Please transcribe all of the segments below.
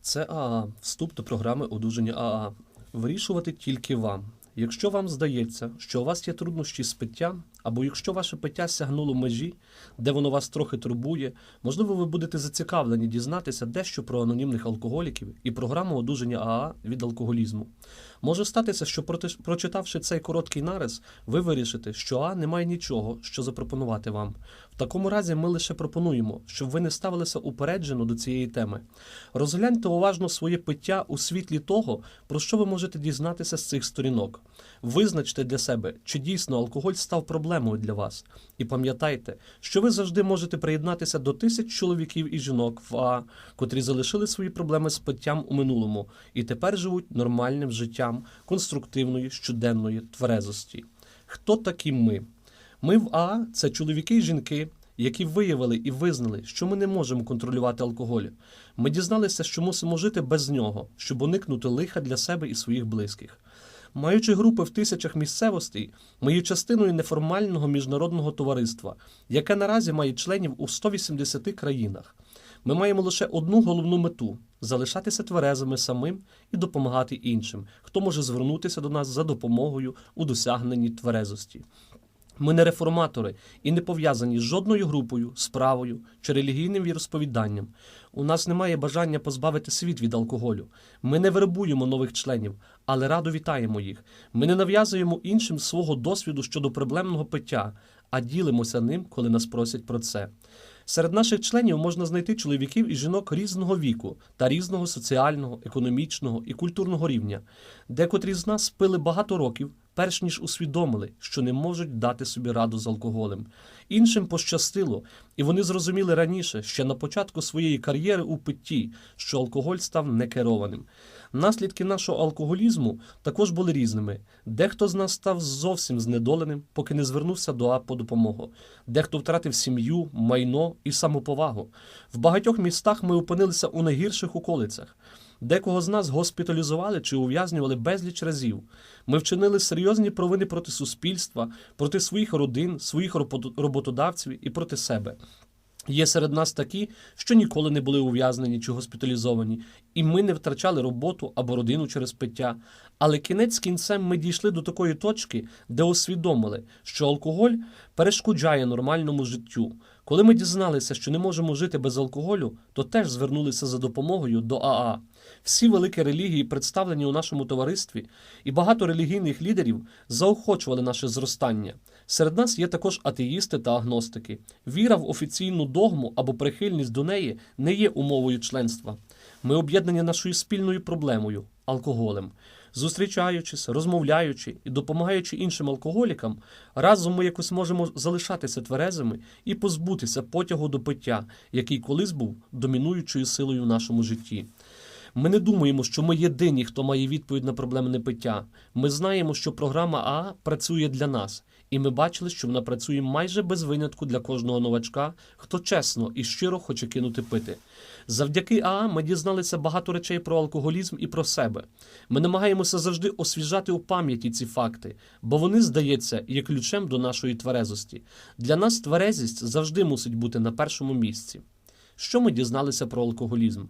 Це АА. Вступ до програми одужання АА. Вирішувати тільки вам. Якщо вам здається, що у вас є труднощі з питтям, або якщо ваше пиття сягнуло межі, де воно вас трохи турбує, можливо, ви будете зацікавлені дізнатися дещо про анонімних алкоголіків і програму одужання АА від алкоголізму. Може статися, що прочитавши цей короткий нарис, ви вирішите, що АА не має нічого, що запропонувати вам. Такому разі ми лише пропонуємо, щоб ви не ставилися упереджено до цієї теми. Розгляньте уважно своє пиття у світлі того, про що ви можете дізнатися з цих сторінок. Визначте для себе, чи дійсно алкоголь став проблемою для вас. І пам'ятайте, що ви завжди можете приєднатися до тисяч чоловіків і жінок в А, котрі залишили свої проблеми з питтям у минулому і тепер живуть нормальним життям конструктивної щоденної тверезості. Хто такі ми? Ми в А це чоловіки і жінки, які виявили і визнали, що ми не можемо контролювати алкоголь. Ми дізналися, що мусимо жити без нього, щоб уникнути лиха для себе і своїх близьких. Маючи групи в тисячах місцевостей, ми є частиною неформального міжнародного товариства, яке наразі має членів у 180 країнах. Ми маємо лише одну головну мету залишатися тверезими самим і допомагати іншим, хто може звернутися до нас за допомогою у досягненні тверезості. Ми не реформатори і не пов'язані з жодною групою, справою чи релігійним віросповіданням. У нас немає бажання позбавити світ від алкоголю. Ми не вербуємо нових членів, але радо вітаємо їх. Ми не нав'язуємо іншим свого досвіду щодо проблемного пиття, а ділимося ним, коли нас просять про це. Серед наших членів можна знайти чоловіків і жінок різного віку та різного соціального, економічного і культурного рівня. Декотрі з нас пили багато років, перш ніж усвідомили, що не можуть дати собі раду з алкоголем. Іншим пощастило, і вони зрозуміли раніше, ще на початку своєї кар'єри у питті, що алкоголь став некерованим. Наслідки нашого алкоголізму також були різними. Дехто з нас став зовсім знедоленим, поки не звернувся до А по допомогу. Дехто втратив сім'ю, майно і самоповагу. В багатьох містах ми опинилися у найгірших околицях. Декого з нас госпіталізували чи ув'язнювали безліч разів. Ми вчинили серйозні провини проти суспільства, проти своїх родин, своїх робото- роботодавців і проти себе. Є серед нас такі, що ніколи не були ув'язнені чи госпіталізовані, і ми не втрачали роботу або родину через пиття. Але кінець кінцем ми дійшли до такої точки, де усвідомили, що алкоголь перешкоджає нормальному життю. Коли ми дізналися, що не можемо жити без алкоголю, то теж звернулися за допомогою до АА. Всі великі релігії, представлені у нашому товаристві, і багато релігійних лідерів заохочували наше зростання. Серед нас є також атеїсти та агностики. Віра в офіційну догму або прихильність до неї не є умовою членства. Ми об'єднані нашою спільною проблемою алкоголем. Зустрічаючись, розмовляючи і допомагаючи іншим алкоголікам, разом ми якось можемо залишатися тверезими і позбутися потягу до пиття, який колись був домінуючою силою в нашому житті. Ми не думаємо, що ми єдині, хто має відповідь на проблеми непиття. Ми знаємо, що програма АА працює для нас, і ми бачили, що вона працює майже без винятку для кожного новачка, хто чесно і щиро хоче кинути пити. Завдяки АА ми дізналися багато речей про алкоголізм і про себе. Ми намагаємося завжди освіжати у пам'яті ці факти, бо вони, здається, є ключем до нашої тверезості. Для нас тверезість завжди мусить бути на першому місці. Що ми дізналися про алкоголізм?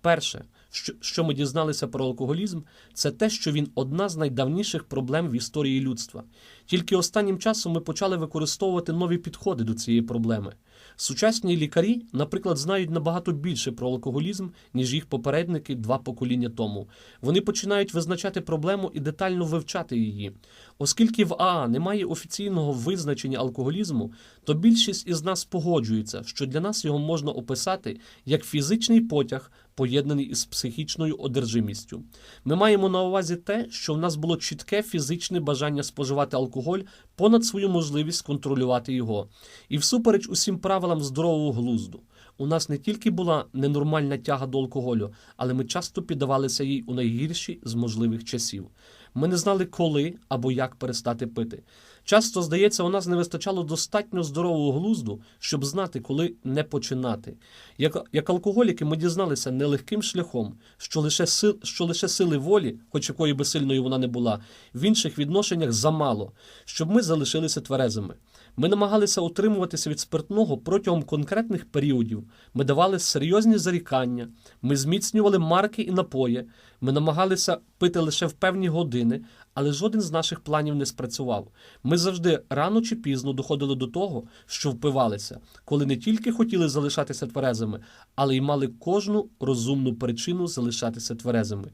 Перше, що, що ми дізналися про алкоголізм, це те, що він одна з найдавніших проблем в історії людства. Тільки останнім часом ми почали використовувати нові підходи до цієї проблеми. Сучасні лікарі, наприклад, знають набагато більше про алкоголізм, ніж їх попередники два покоління тому. Вони починають визначати проблему і детально вивчати її. Оскільки в АА немає офіційного визначення алкоголізму, то більшість із нас погоджується, що для нас його можна описати як фізичний потяг, поєднаний із психічною одержимістю. Ми маємо на увазі те, що в нас було чітке фізичне бажання споживати алкоголь понад свою можливість контролювати його. І всупереч усім правилам здорового глузду. У нас не тільки була ненормальна тяга до алкоголю, але ми часто піддавалися їй у найгірші з можливих часів. Ми не знали, коли або як перестати пити. Часто, здається, у нас не вистачало достатньо здорового глузду, щоб знати, коли не починати. Як, як алкоголіки, ми дізналися нелегким шляхом, що лише, сил, що лише сили волі, хоч якої би сильною вона не була, в інших відношеннях замало, щоб ми залишилися тверезими. Ми намагалися утримуватися від спиртного протягом конкретних періодів. Ми давали серйозні зарікання, ми зміцнювали марки і напої, ми намагалися пити лише в певні години, але жоден з наших планів не спрацював. Ми завжди рано чи пізно доходили до того, що впивалися, коли не тільки хотіли залишатися тверезими, але й мали кожну розумну причину залишатися тверезими.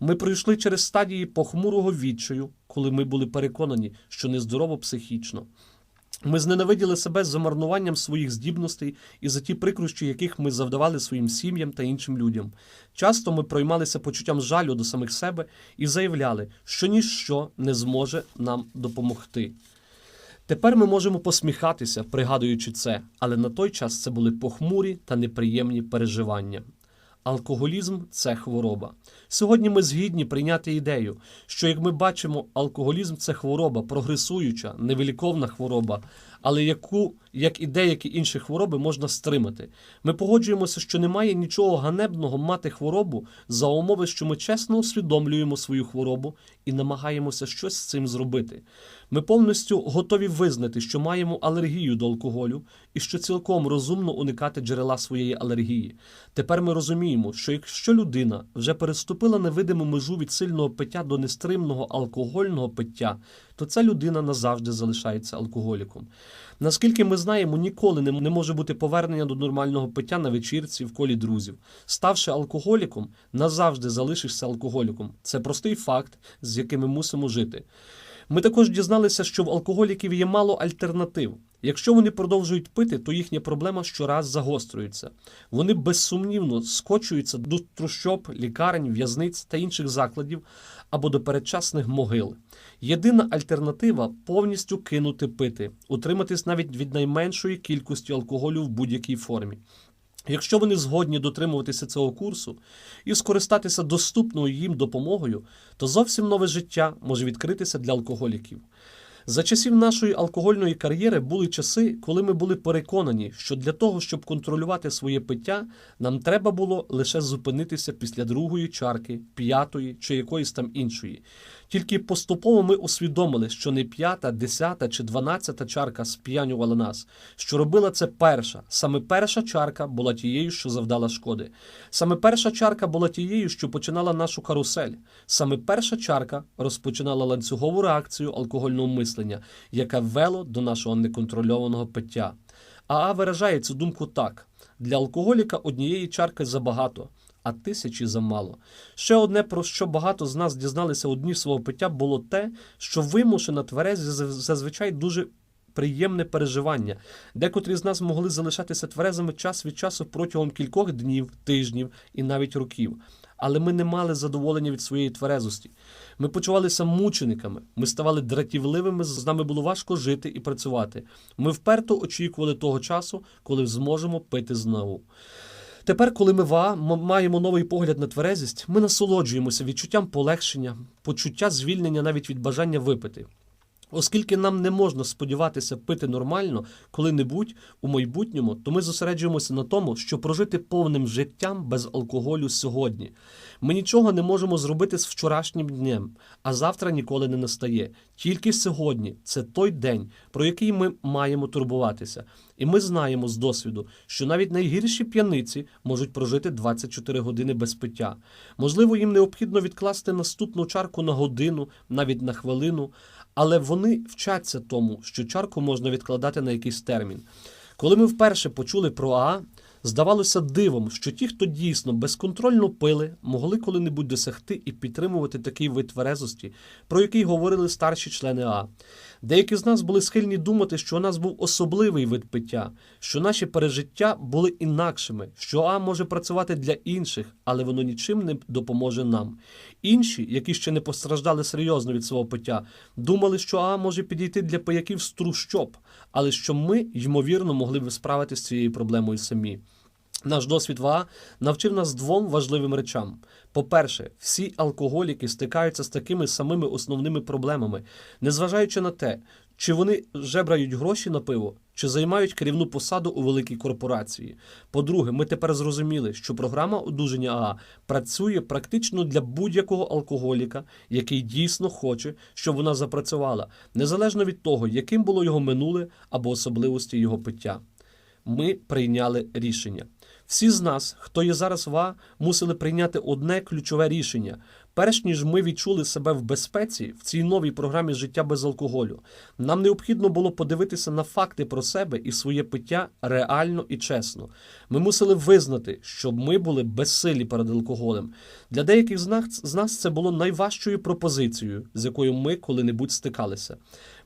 Ми пройшли через стадії похмурого відчаю, коли ми були переконані, що нездорово психічно. Ми зненавиділи себе за марнуванням своїх здібностей і за ті прикрощі, яких ми завдавали своїм сім'ям та іншим людям. Часто ми проймалися почуттям жалю до самих себе і заявляли, що ніщо не зможе нам допомогти. Тепер ми можемо посміхатися, пригадуючи це, але на той час це були похмурі та неприємні переживання. Алкоголізм це хвороба. Сьогодні ми згідні прийняти ідею, що як ми бачимо, алкоголізм це хвороба, прогресуюча, невиліковна хвороба, але яку, як і деякі інші хвороби, можна стримати. Ми погоджуємося, що немає нічого ганебного мати хворобу за умови, що ми чесно усвідомлюємо свою хворобу і намагаємося щось з цим зробити. Ми повністю готові визнати, що маємо алергію до алкоголю і що цілком розумно уникати джерела своєї алергії. Тепер ми розуміємо, що якщо людина вже переступила невидиму межу від сильного пиття до нестримного алкогольного пиття, то ця людина назавжди залишається алкоголіком. Наскільки ми знаємо, ніколи не може бути повернення до нормального пиття на вечірці в колі друзів. Ставши алкоголіком, назавжди залишишся алкоголіком. Це простий факт, з яким ми мусимо жити. Ми також дізналися, що в алкоголіків є мало альтернатив. Якщо вони продовжують пити, то їхня проблема щораз загострюється. Вони безсумнівно скочуються до трущоб, лікарень, в'язниць та інших закладів або до передчасних могил. Єдина альтернатива повністю кинути пити, утриматись навіть від найменшої кількості алкоголю в будь-якій формі. Якщо вони згодні дотримуватися цього курсу і скористатися доступною їм допомогою, то зовсім нове життя може відкритися для алкоголіків. За часів нашої алкогольної кар'єри були часи, коли ми були переконані, що для того, щоб контролювати своє пиття, нам треба було лише зупинитися після другої чарки, п'ятої чи якоїсь там іншої. Тільки поступово ми усвідомили, що не п'ята, десята чи дванадцята чарка сп'янювала нас, що робила це перша. Саме перша чарка була тією, що завдала шкоди. Саме перша чарка була тією, що починала нашу карусель. Саме перша чарка розпочинала ланцюгову реакцію алкогольного мислення, яка вело до нашого неконтрольованого пиття. Аа виражає цю думку так: для алкоголіка однієї чарки забагато а тисячі замало. Ще одне, про що багато з нас дізналися у дні свого пиття, було те, що вимушена тверезі зазвичай дуже приємне переживання. Декотрі з нас могли залишатися тверезими час від часу протягом кількох днів, тижнів і навіть років. Але ми не мали задоволення від своєї тверезості. Ми почувалися мучениками, ми ставали дратівливими, з нами було важко жити і працювати. Ми вперто очікували того часу, коли зможемо пити знову. Тепер, коли ми ва маємо новий погляд на тверезість, ми насолоджуємося відчуттям полегшення, почуття звільнення навіть від бажання випити. Оскільки нам не можна сподіватися пити нормально коли-небудь у майбутньому, то ми зосереджуємося на тому, щоб прожити повним життям без алкоголю сьогодні. Ми нічого не можемо зробити з вчорашнім днем, а завтра ніколи не настає. Тільки сьогодні це той день, про який ми маємо турбуватися. І ми знаємо з досвіду, що навіть найгірші п'яниці можуть прожити 24 години без пиття. Можливо, їм необхідно відкласти наступну чарку на годину, навіть на хвилину, але вони вчаться тому, що чарку можна відкладати на якийсь термін. Коли ми вперше почули про Аа, Здавалося дивом, що ті, хто дійсно безконтрольно пили, могли коли-небудь досягти і підтримувати такий вид тверезості, про який говорили старші члени А. Деякі з нас були схильні думати, що у нас був особливий вид пиття, що наші пережиття були інакшими, що А може працювати для інших, але воно нічим не допоможе нам. Інші, які ще не постраждали серйозно від свого пиття, думали, що А може підійти для пияків з трущоб, але що ми, ймовірно, могли б справитися з цією проблемою самі. Наш досвід ВА навчив нас двом важливим речам. По-перше, всі алкоголіки стикаються з такими самими основними проблемами, незважаючи на те, Чи вони жебрають гроші на пиво, чи займають керівну посаду у великій корпорації? По-друге, ми тепер зрозуміли, що програма одужання АА працює практично для будь-якого алкоголіка, який дійсно хоче, щоб вона запрацювала, незалежно від того, яким було його минуле або особливості його пиття. Ми прийняли рішення. Всі з нас, хто є зараз в А, мусили прийняти одне ключове рішення. Перш ніж ми відчули себе в безпеці в цій новій програмі життя без алкоголю, нам необхідно було подивитися на факти про себе і своє пиття реально і чесно. Ми мусили визнати, щоб ми були безсилі перед алкоголем. Для деяких з нас це було найважчою пропозицією, з якою ми коли-небудь стикалися.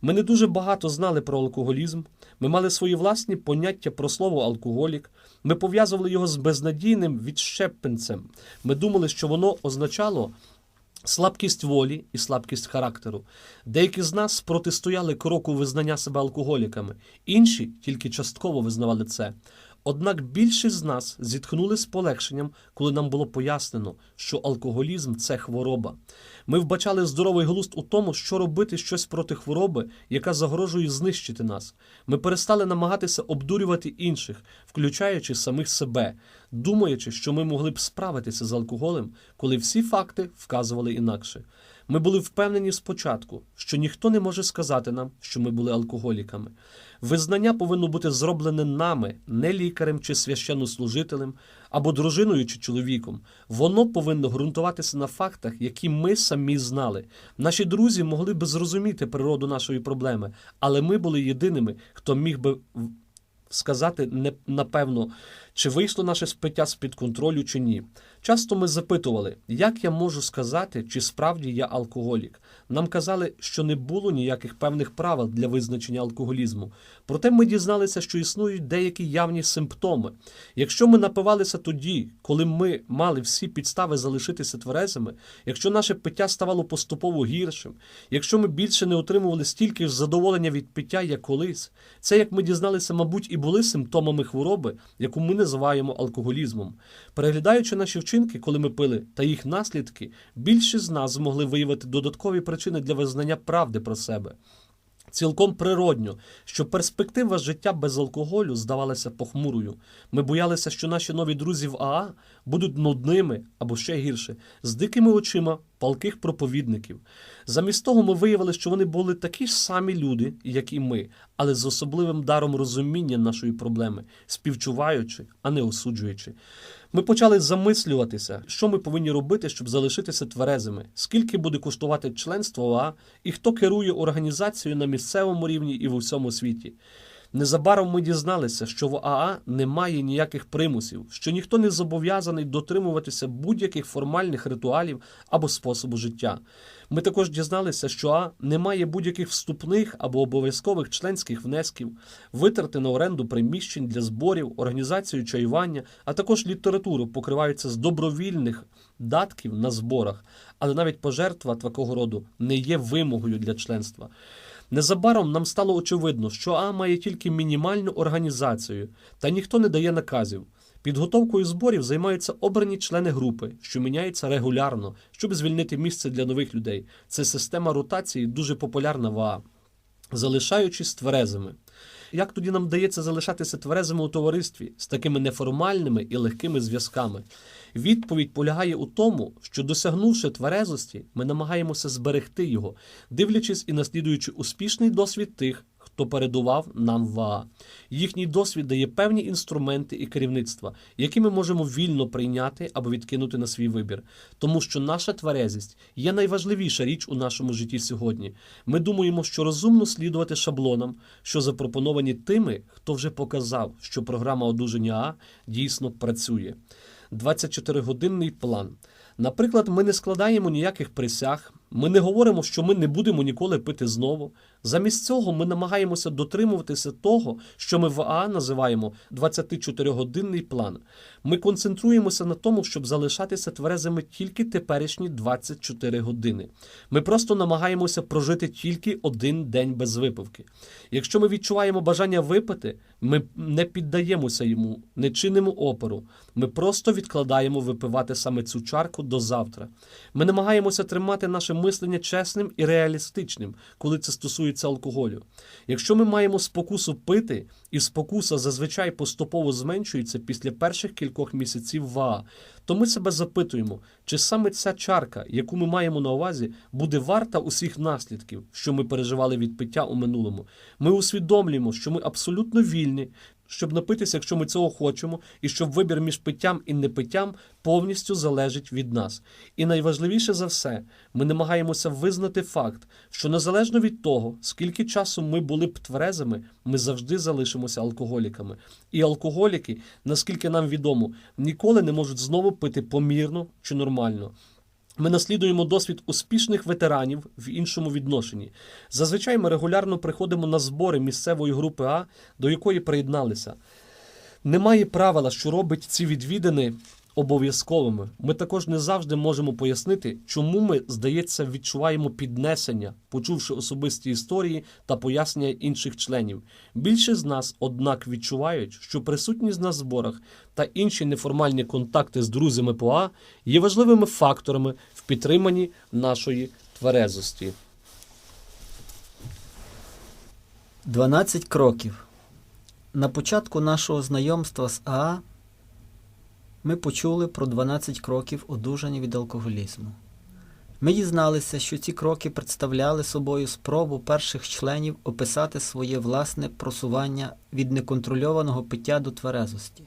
Ми не дуже багато знали про алкоголізм. Ми мали свої власні поняття про слово алкоголік. Ми пов'язували його з безнадійним відщепенцем. Ми думали, що воно означало слабкість волі і слабкість характеру. Деякі з нас протистояли кроку визнання себе алкоголіками, інші тільки частково визнавали це. Однак більшість з нас зітхнули з полегшенням, коли нам було пояснено, що алкоголізм це хвороба. Ми вбачали здоровий глузд у тому, що робити щось проти хвороби, яка загрожує знищити нас. Ми перестали намагатися обдурювати інших, включаючи самих себе, думаючи, що ми могли б справитися з алкоголем, коли всі факти вказували інакше. Ми були впевнені спочатку, що ніхто не може сказати нам, що ми були алкоголіками. Визнання повинно бути зроблене нами, не лікарем чи священнослужителем, або дружиною чи чоловіком. Воно повинно ґрунтуватися на фактах, які ми самі знали. Наші друзі могли б зрозуміти природу нашої проблеми, але ми були єдиними, хто міг би сказати не напевно, чи вийшло наше спиття з-під контролю, чи ні. Часто ми запитували, як я можу сказати, чи справді я алкоголік. Нам казали, що не було ніяких певних правил для визначення алкоголізму. Проте ми дізналися, що існують деякі явні симптоми. Якщо ми напивалися тоді, коли ми мали всі підстави залишитися тверезими, якщо наше пиття ставало поступово гіршим, якщо ми більше не отримували стільки ж задоволення від пиття, як колись, це, як ми дізналися, мабуть, і були симптомами хвороби, яку ми називаємо алкоголізмом. Переглядаючи наші вчинки, коли ми пили, та їх наслідки, більшість з нас змогли виявити додаткові причини для визнання правди про себе. Цілком природньо, що перспектива життя без алкоголю здавалася похмурою. Ми боялися, що наші нові друзі в АА будуть нудними або ще гірше, з дикими очима палких проповідників. Замість того, ми виявили, що вони були такі ж самі люди, як і ми, але з особливим даром розуміння нашої проблеми, співчуваючи, а не осуджуючи. Ми почали замислюватися, що ми повинні робити, щоб залишитися тверезими, скільки буде коштувати членство ОА і хто керує організацією на місцевому рівні і в усьому світі. Незабаром ми дізналися, що в АА немає ніяких примусів, що ніхто не зобов'язаний дотримуватися будь-яких формальних ритуалів або способу життя. Ми також дізналися, що А не має будь-яких вступних або обов'язкових членських внесків, витрати на оренду приміщень для зборів, організацію чаювання, а також літературу покриваються з добровільних датків на зборах, але навіть пожертва такого роду не є вимогою для членства. Незабаром нам стало очевидно, що А має тільки мінімальну організацію, та ніхто не дає наказів. Підготовкою зборів займаються обрані члени групи, що міняються регулярно, щоб звільнити місце для нових людей. Це система ротації дуже популярна в АА, залишаючись тверезими. Як тоді нам вдається залишатися тверезими у товаристві з такими неформальними і легкими зв'язками? Відповідь полягає у тому, що досягнувши тверезості, ми намагаємося зберегти його, дивлячись і наслідуючи успішний досвід тих, хто передував нам в АА. Їхній досвід дає певні інструменти і керівництва, які ми можемо вільно прийняти або відкинути на свій вибір, тому що наша тверезість є найважливіша річ у нашому житті сьогодні. Ми думаємо, що розумно слідувати шаблонам, що запропоновані тими, хто вже показав, що програма одужання А дійсно працює. 24-годинний план. Наприклад, ми не складаємо ніяких присяг, ми не говоримо, що ми не будемо ніколи пити знову. Замість цього ми намагаємося дотримуватися того, що ми в АА називаємо 24-годинний план. Ми концентруємося на тому, щоб залишатися тверезими тільки теперішні 24 години. Ми просто намагаємося прожити тільки один день без випивки. Якщо ми відчуваємо бажання випити, ми не піддаємося йому, не чинимо опору. Ми просто відкладаємо випивати саме цю чарку до завтра. Ми намагаємося тримати наше мислення чесним і реалістичним, коли це стосується алкоголю. Якщо ми маємо спокусу пити, і спокуса зазвичай поступово зменшується після перших кількох місяців ВАА, то ми себе запитуємо, чи саме ця чарка, яку ми маємо на увазі, буде варта усіх наслідків, що ми переживали від пиття у минулому. Ми усвідомлюємо, що ми абсолютно вільні, щоб напитися, якщо ми цього хочемо, і щоб вибір між питтям і непиттям повністю залежить від нас. І найважливіше за все, ми намагаємося визнати факт, що незалежно від того, скільки часу ми були б тверезими, ми завжди залишимося алкоголіками. І алкоголіки, наскільки нам відомо, ніколи не можуть знову пити помірно чи нормально. Ми наслідуємо досвід успішних ветеранів в іншому відношенні. Зазвичай ми регулярно приходимо на збори місцевої групи А, до якої приєдналися. Немає правила, що робить ці відвідини обов'язковими. Ми також не завжди можемо пояснити, чому ми, здається, відчуваємо піднесення, почувши особисті історії та пояснення інших членів. Більшість з нас, однак, відчувають, що присутність на зборах та інші неформальні контакти з друзями по А є важливими факторами в підтриманні нашої тверезості. 12 кроків. На початку нашого знайомства з АА ми почули про 12 кроків одужання від алкоголізму. Ми дізналися, що ці кроки представляли собою спробу перших членів описати своє власне просування від неконтрольованого пиття до тверезості.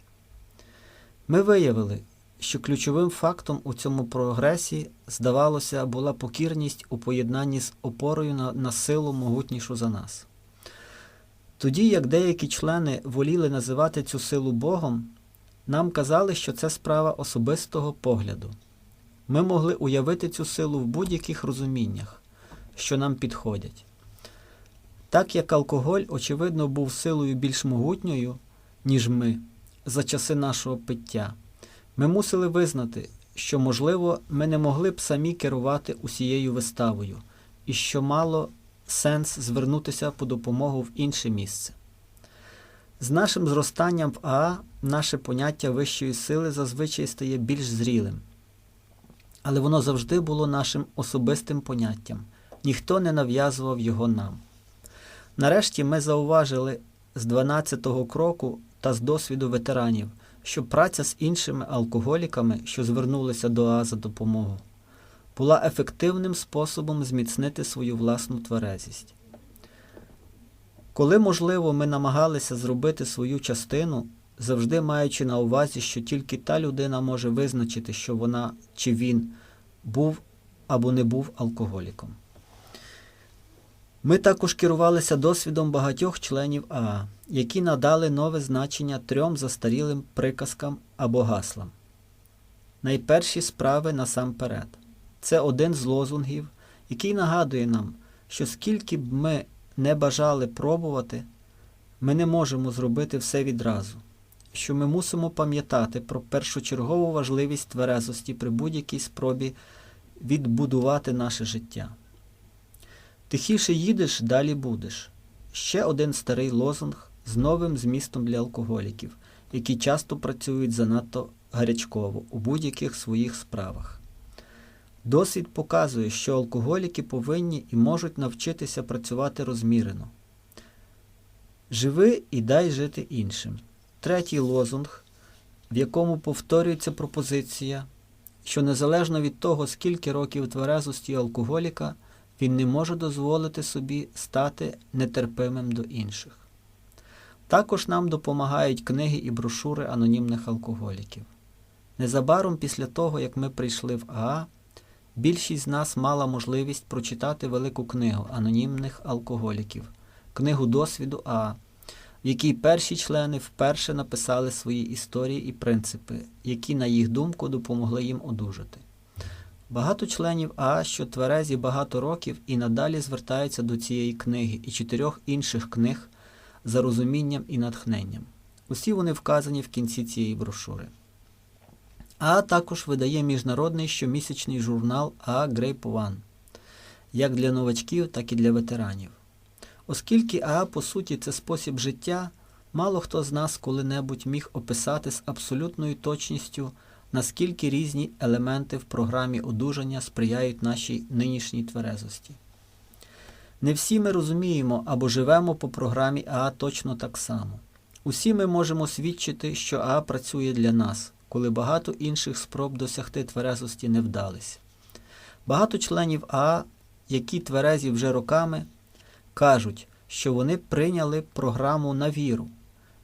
Ми виявили, що ключовим фактом у цьому прогресі, здавалося, була покірність у поєднанні з опорою на, на силу могутнішу за нас. Тоді, як деякі члени воліли називати цю силу Богом, нам казали, що це справа особистого погляду. Ми могли уявити цю силу в будь-яких розуміннях, що нам підходять. Так як алкоголь, очевидно, був силою більш могутньою, ніж ми, за часи нашого пиття, ми мусили визнати, що, можливо, ми не могли б самі керувати усією виставою, і що мало сенс звернутися по допомогу в інше місце. З нашим зростанням в АА наше поняття вищої сили зазвичай стає більш зрілим. Але воно завжди було нашим особистим поняттям, ніхто не нав'язував його нам. Нарешті ми зауважили з 12-го кроку та з досвіду ветеранів, що праця з іншими алкоголіками, що звернулися до АА за допомогою, була ефективним способом зміцнити свою власну тверезість. Коли, можливо, ми намагалися зробити свою частину, завжди маючи на увазі, що тільки та людина може визначити, що вона чи він був або не був алкоголіком. Ми також керувалися досвідом багатьох членів АА, які надали нове значення трьом застарілим приказкам або гаслам. Найперші справи насамперед. Це один з лозунгів, який нагадує нам, що скільки б ми не бажали пробувати, ми не можемо зробити все відразу, що ми мусимо пам'ятати про першочергову важливість тверезості при будь-якій спробі відбудувати наше життя. Тихіше їдеш, далі будеш. Ще один старий лозунг з новим змістом для алкоголіків, які часто працюють занадто гарячково у будь-яких своїх справах. Досвід показує, що алкоголіки повинні і можуть навчитися працювати розмірено. Живи і дай жити іншим. Третій лозунг, в якому повторюється пропозиція, що незалежно від того, скільки років тверезості алкоголіка, він не може дозволити собі стати нетерпимим до інших. Також нам допомагають книги і брошури анонімних алкоголіків. Незабаром після того, як ми прийшли в АА, Більшість з нас мала можливість прочитати велику книгу анонімних алкоголіків, книгу досвіду А, в якій перші члени вперше написали свої історії і принципи, які, на їх думку, допомогли їм одужати. Багато членів А, що тверезі багато років і надалі звертаються до цієї книги і чотирьох інших книг за розумінням і натхненням. Усі вони вказані в кінці цієї брошури. АА також видає міжнародний щомісячний журнал АА Grape One, як для новачків, так і для ветеранів. Оскільки АА, по суті, це спосіб життя, мало хто з нас коли-небудь міг описати з абсолютною точністю наскільки різні елементи в програмі одужання сприяють нашій нинішній тверезості. Не всі ми розуміємо або живемо по програмі АА точно так само. Усі ми можемо свідчити, що АА працює для нас, коли багато інших спроб досягти тверезості не вдалися. Багато членів АА, які тверезі вже роками, кажуть, що вони прийняли програму на віру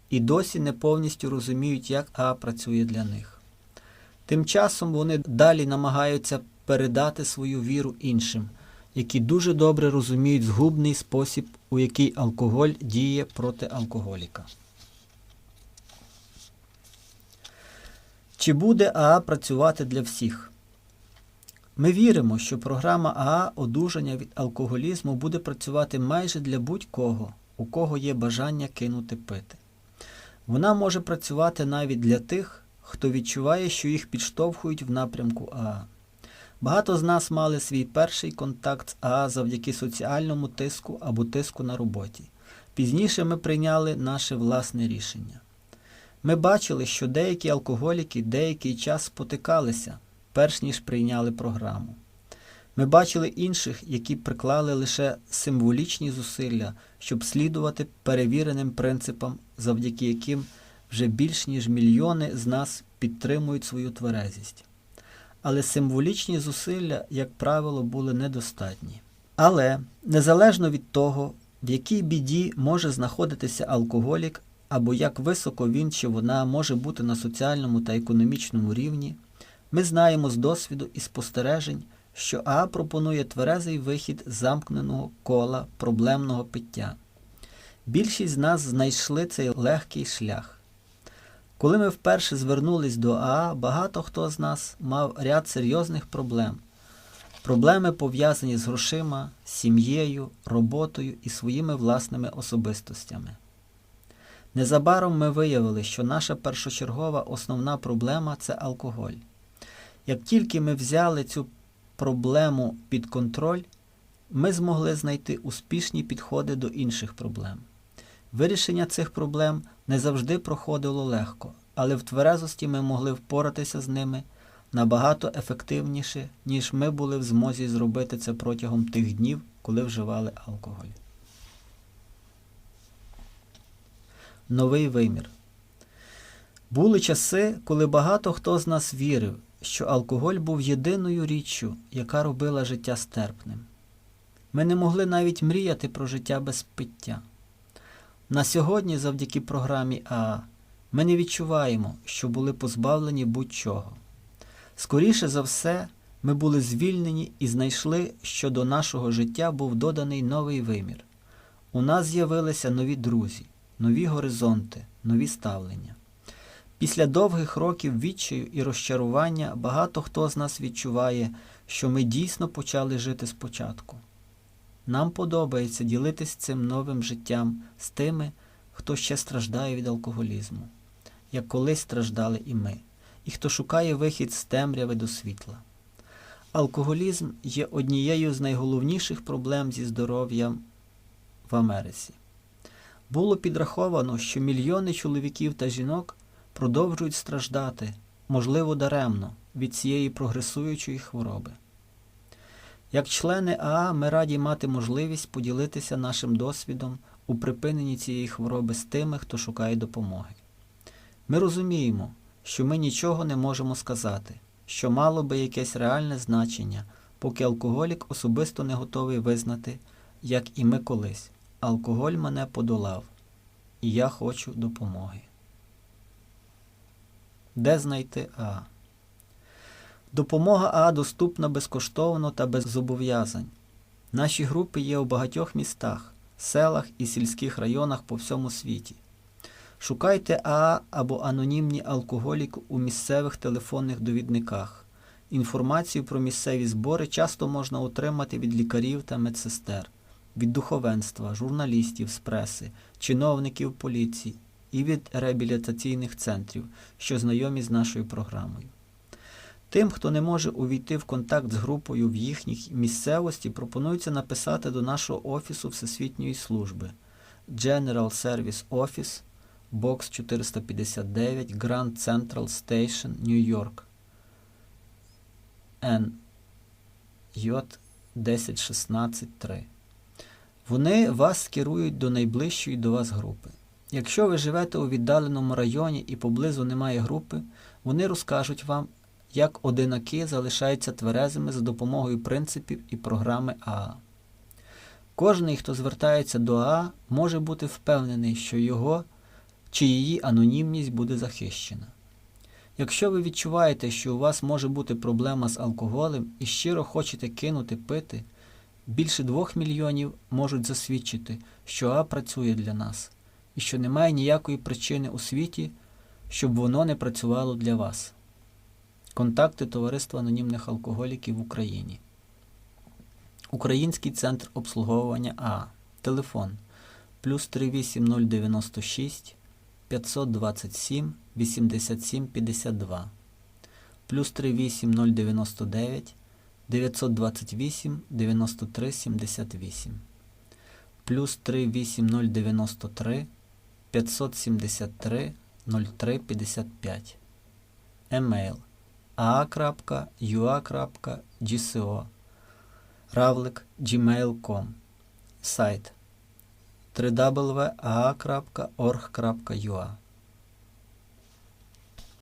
і досі не повністю розуміють, як АА працює для них. Тим часом вони далі намагаються передати свою віру іншим, які дуже добре розуміють згубний спосіб, у який алкоголь діє проти алкоголіка. Чи буде АА працювати для всіх? Ми віримо, що програма АА одужання від алкоголізму буде працювати майже для будь-кого, у кого є бажання кинути пити. Вона може працювати навіть для тих, хто відчуває, що їх підштовхують в напрямку АА. Багато з нас мали свій перший контакт з АА завдяки соціальному тиску або тиску на роботі. Пізніше ми прийняли наше власне рішення. Ми бачили, що деякі алкоголіки деякий час спотикалися, перш ніж прийняли програму. Ми бачили інших, які приклали лише символічні зусилля, щоб слідувати перевіреним принципам, завдяки яким вже більш ніж мільйони з нас підтримують свою тверезість. Але символічні зусилля, як правило, були недостатні. Але незалежно від того, в якій біді може знаходитися алкоголік, або як високо він чи вона може бути на соціальному та економічному рівні, ми знаємо з досвіду і спостережень, що АА пропонує тверезий вихід з замкненого кола проблемного пиття. Більшість з нас знайшли цей легкий шлях. Коли ми вперше звернулись до АА, багато хто з нас мав ряд серйозних проблем. Проблеми пов'язані з грошима, сім'єю, роботою і своїми власними особистостями. Незабаром ми виявили, що наша першочергова основна проблема це алкоголь. Як тільки ми взяли цю проблему під контроль, ми змогли знайти успішні підходи до інших проблем. Вирішення цих проблем не завжди проходило легко, але в тверезості ми могли впоратися з ними набагато ефективніше, ніж ми були в змозі зробити це протягом тих днів, коли вживали алкоголь. Новий вимір. Були часи, коли багато хто з нас вірив, що алкоголь був єдиною річчю, яка робила життя стерпним. Ми не могли навіть мріяти про життя без пиття. На сьогодні, завдяки програмі АА, ми не відчуваємо, що були позбавлені будь-чого. Скоріше за все, ми були звільнені і знайшли, що до нашого життя був доданий новий вимір. У нас з'явилися нові друзі, нові горизонти, нові ставлення. Після довгих років відчаю і розчарування багато хто з нас відчуває, що ми дійсно почали жити спочатку. Нам подобається ділитись цим новим життям з тими, хто ще страждає від алкоголізму, як колись страждали і ми, і хто шукає вихід з темряви до світла. Алкоголізм є однією з найголовніших проблем зі здоров'ям в Америці. Було підраховано, що мільйони чоловіків та жінок продовжують страждати, можливо, даремно, від цієї прогресуючої хвороби. Як члени АА ми раді мати можливість поділитися нашим досвідом у припиненні цієї хвороби з тими, хто шукає допомоги. Ми розуміємо, що ми нічого не можемо сказати, що мало би якесь реальне значення, поки алкоголік особисто не готовий визнати, як і ми колись. Алкоголь мене подолав, і я хочу допомоги. Де знайти АА? Допомога АА доступна безкоштовно та без зобов'язань. Наші групи є у багатьох містах, селах і сільських районах по всьому світі. Шукайте АА або анонімні алкоголіки у місцевих телефонних довідниках. Інформацію про місцеві збори часто можна отримати від лікарів та медсестер, від духовенства, журналістів з преси, чиновників поліції і від реабілітаційних центрів, що знайомі з нашою програмою. Тим, хто не може увійти в контакт з групою в їхній місцевості, пропонується написати до нашого Офісу Всесвітньої служби General Service Office, Box 459, Grand Central Station, York Н. J 10163. Вони вас скерують до найближчої до вас групи. Якщо ви живете у віддаленому районі і поблизу немає групи, вони розкажуть вам, як одинаки залишаються тверезими за допомогою принципів і програми АА. Кожний, хто звертається до АА, може бути впевнений, що його чи її анонімність буде захищена. Якщо ви відчуваєте, що у вас може бути проблема з алкоголем і щиро хочете кинути пити, більше двох мільйонів можуть засвідчити, що А працює для нас, і що немає ніякої причини у світі, щоб воно не працювало для вас. Контакти Товариства анонімних алкоголіків в Україні. Український центр обслуговування А. Телефон плюс 38096 527 87 52 плюс 38099 928 93 78 плюс 38093 573 03 55 Емейл a.ua.gco равлик gmail.com Сайт www.a.org.ua